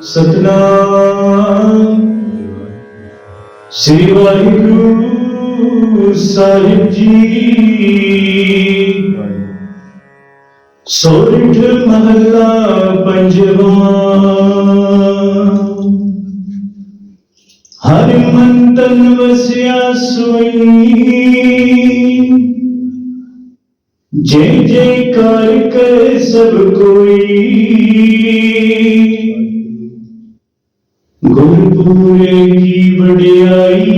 ਸਤਨਾਮ ਸ੍ਰੀ ਵਾਹਿਗੁਰੂ ਸਾਹਿਬ ਜੀ ਸੋਰਠ ਮਹੱਲਾ ਪੰਜਵਾਂ ਹਰਿ ਮੰਤਨ ਵਸਿਆ ਸੋਈ ਜੈ ਜੈ ਜੈਕਾਰ ਕਰੇ ਸਭ ਕੋਈ गुरुपुरे की बड़ियाई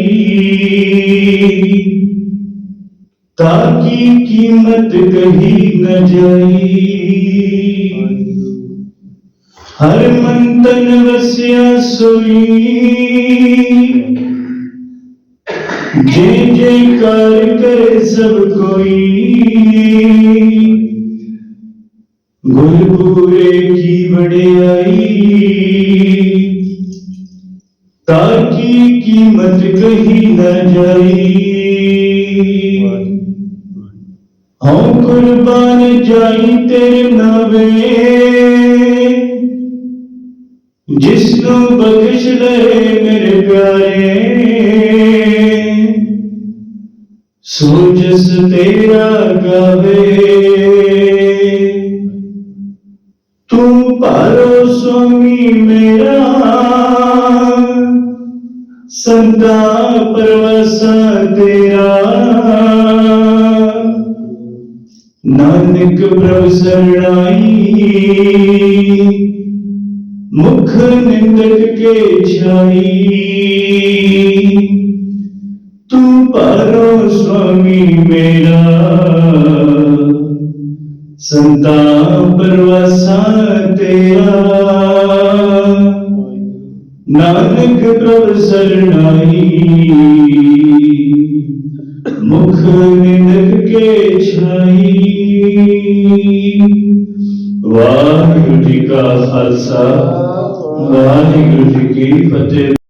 ताकि कीमत कही न जाई। हर मंथन वस्या सोई। जे जे कार करे सब कोई। गुरुपुरे ताकि कीमत कहीं न जाए। हम कुर्बान जाई तेरे नवे। जिसनु बख्श ले मेरे प्यारे। सोजस तेरा गावे। तू पारो स्वामी मेरा संता परवसा तेरा। नानक प्रभु शरणाई। मुख निंदक के छाई। तू पारो स्वामी मेरा। संता परवसा तेरा। नानक प्रभ सरनाई मुख निंदक के छाई। वाहिगुरु जी का खालसा वाहिगुरु जी की फतेह।